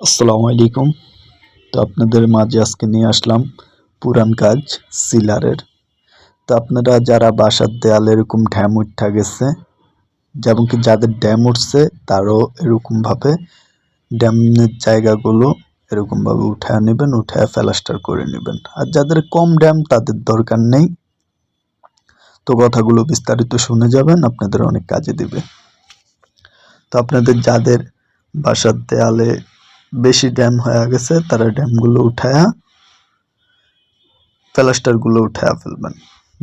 আসসালামু আলাইকুম। তো আপনাদের মাঝে আজকে নিয়ে আসলাম পুরান কাজ সিলারের। তো আপনারা যারা বাসার দেয়ালে এরকম ড্যাম উঠা গেছে, যেমন কি যাদের ড্যাম উঠছে, তারও এরকমভাবে ড্যামের জায়গাগুলো এরকমভাবে উঠায় নেবেন উঠায় ফ্যালাস্টার করে নেবেন। আর যাদের কম ড্যাম তাদের দরকার নেই। তো কথাগুলো বিস্তারিত শুনে যাবেন, আপনাদের অনেক কাজে দিবে। তো আপনাদের যাদের বাসার দেয়ালে বেশি ড্যাম হয়ে গেছে, তারা ড্যামগুলো উঠায়া প্লাস্টারগুলো উঠায়া ফেলবেন।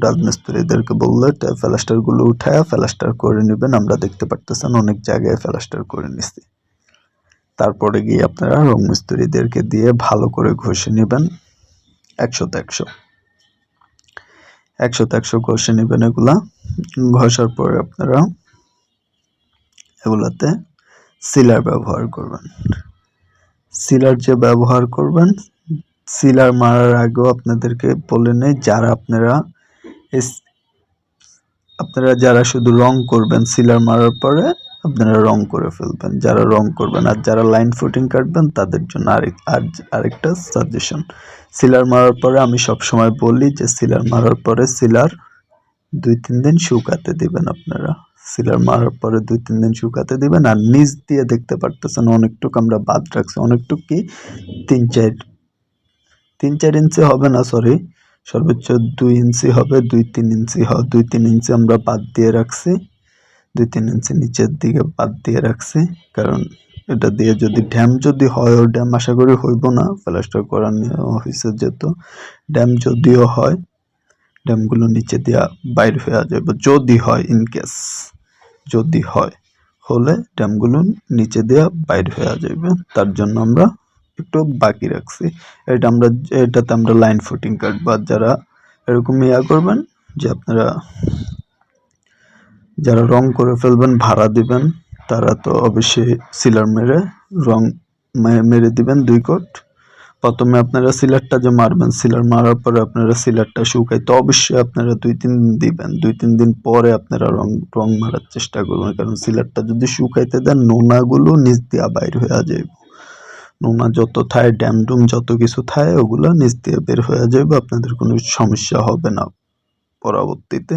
রাজমিস্ত্রিদেরকে বললে প্লাস্টারগুলো উঠায়া প্লাস্টার করে নেবেন, আমরা দেখতে পারতেছেন অনেক জায়গায় প্লাস্টার করে নিচ্ছি তারপরে গিয়ে আপনারা রং মিস্ত্রিদেরকে দিয়ে ভালো করে ঘষে নেবেন, একশোতে একশো। একশোতে একশো ঘষে নেবেন এগুলা। ঘষার পরে আপনারা এগুলাতে সিলার ব্যবহার করবেন। সিলার যে ব্যবহার করবেন সিলার মারার আগেও আপনাদেরকে বলে নেই, যারা আপনারা আপনারা যারা শুধু রং করবেন সিলার মারার পরে, আপনারা রং করে ফেলবেন। যারা রং করবেন আর যারা লাইন ফুটিং কাটবেন, তাদের জন্য আরেক, আর আরেকটা সাজেশন সিলার মারার পরে আমি সব সময় বলি যে সিলার মারার পরে সিলার দুই, তিন দিন শুকাতে দিবেন আপনারা। সিলার মারার পরে দুই, তিন দিন শুকাতে দিবেন আর নিচ দিয়ে দেখতে পারতেছেন অনেকটুকু আমরা বাদ রাখছি। অনেকটুকু কি? তিন, চার তিন, চার ইঞ্চি হবে না সরি সর্বোচ্চ দুই ইঞ্চি হবে, দুই, তিন ইঞ্চি হবে দুই, তিন ইঞ্চি আমরা বাদ দিয়ে রাখছি। দুই, তিন ইঞ্চি নিচের দিকে বাদ দিয়ে রাখছি, কারণ এটা দিয়ে যদি ড্যাম যদি হয় ও ড্যাম আশা করি হইব না, প্লাস্টার করার হয়েছে যেহেতু। ড্যাম যদিও হয়, ড্যামগুলো নিচে দিয়া বাইর হয়ে যাবে, যদি হয় ইন কেস যদি হয়, হলে ড্যামগুলো নিচে দেওয়া বাইর হয়ে যাবে। তার জন্য আমরা একটু বাকি রাখছি। এটা আমরা, এটাতে আমরা লাইন ফুটিং কাটবো বা যারা এরকম ইয়া করবেন, যে আপনারা যারা রং করে ফেলবেন, ভাড়া দিবেন, তারা তো অবশ্যই সিলার মেরে রং মেরে দিবেন দুই কোট। প্রথমে আপনারা সিলারটা যে মারবেন, সিলার মারার পরে আপনারা সিলারটা শুকাইতে অবশ্যই আপনারা দুই তিন দিন দিবেন। দুই তিন দিন পরে আপনারা রং রং মারার চেষ্টা করবেন, কারণ সিলারটা যদি শুকাইতে দেন, নোনাগুলো নিচ দিয়া বাইর হয়ে যাইব। নোনা যত থায়, ড্যাম ডুম যত কিছু থায়, ওগুলো নিচ দিয়ে বের হয়ে যাবে আপনাদের কোনো সমস্যা হবে না পরবর্তীতে।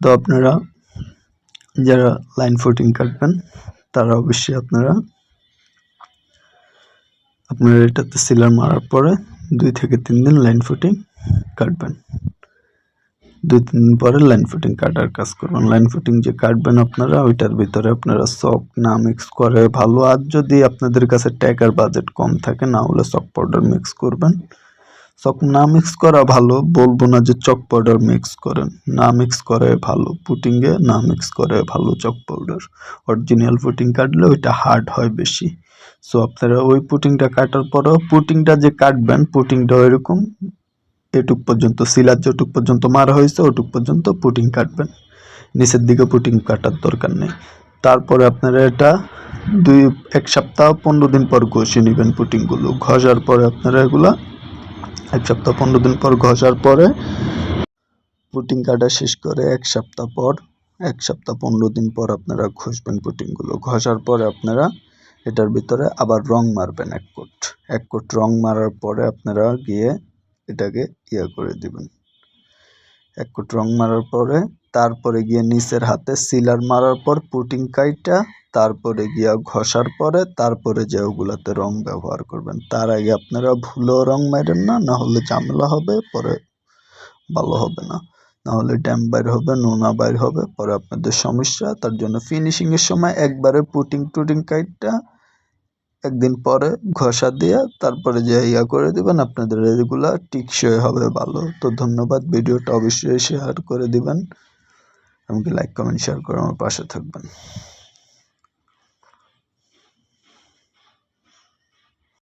তো আপনারা যারা লাইন ফুটিং কাটবেন, তারা অবশ্যই আপনারা আপনারা এটাতে সিলার মারার পরে দুই থেকে তিন দিন লাইন ফুটিং কাটবেন। দুই, তিন দিন পরে লাইন ফুটিং কাটার কাজ করবেন। লাইন ফুটিং যে কাটবেন আপনারা, ওইটার ভিতরে আপনারা সক না মিক্স করে ভালো। আর যদি আপনাদের কাছে ট্যাকার বাজেট কম থাকে, না হলে চক পাউডার মিক্স করবেন। চক না মিক্স করা ভালো, বলব না যে চক পাউডার মিক্স করেন। না মিক্স করে ভালো পুটিংয়ে না মিক্স করে ভালো চক পাউডার অরিজিনাল পুটিং কাটলে ওইটা হার্ড হয় বেশি। সো আপনারা ওই পুটিংটা কাটার পরও পুটিংটা যে কাটবেন, পুটিংটা ওইরকম, এটুক পর্যন্ত সিলার যেটুক পর্যন্ত মারা হয়েছে, ওটুক পর্যন্ত পুটিং কাটবেন। নিচের দিকে পুটিং কাটার দরকার নেই। তারপরে আপনারা এটা দুই, এক সপ্তাহ পনেরো দিন পর ঘষে নেবেন পুটিংগুলো। ঘষার পরে আপনারা এগুলো এক সপ্তাহ পনেরো দিন পর ঘষার পরে পুটিং কাটা শেষ করে এক সপ্তাহ পর, এক সপ্তাহ পনেরো দিন পর আপনারা ঘষবেন পুটিংগুলো। ঘষার পরে আপনারা এটার ভিতরে আবার রং মারবেন এক কোট। এক কোট রং মারার পরে আপনারা গিয়ে এটাকে ইয়ে করে দিবেন। এক কোট রং মারার পরে তারপরে গিয়ে নিচের হাতে সিলার মারার পর পুটিং কাইটা, তারপরে গিয়া ঘষার পরে তারপরে যে ওগুলাতে রং ব্যবহার করবেন। তার আগে আপনারা ভুলেও রং মারেন না না হলে ঝামেলা হবে, পরে ভালো হবে না। নাহলে ড্যাম বাইর হবে, নোনা বাইর হবে, পরে আপনাদের সমস্যা। তার জন্য ফিনিশিংয়ের সময় একবারে পুটিং টুটিং কাইটটা একদিন পরে ঘষা দিয়ে তারপরে যে ইয়া করে দিবেন, আপনাদের এগুলা টিকসই হবে ভালো। তো ধন্যবাদ, ভিডিওটা অবশ্যই শেয়ার করে দিবেন। এমনকি লাইক কমেন্ট শেয়ার করে আমার পাশে থাকবেন।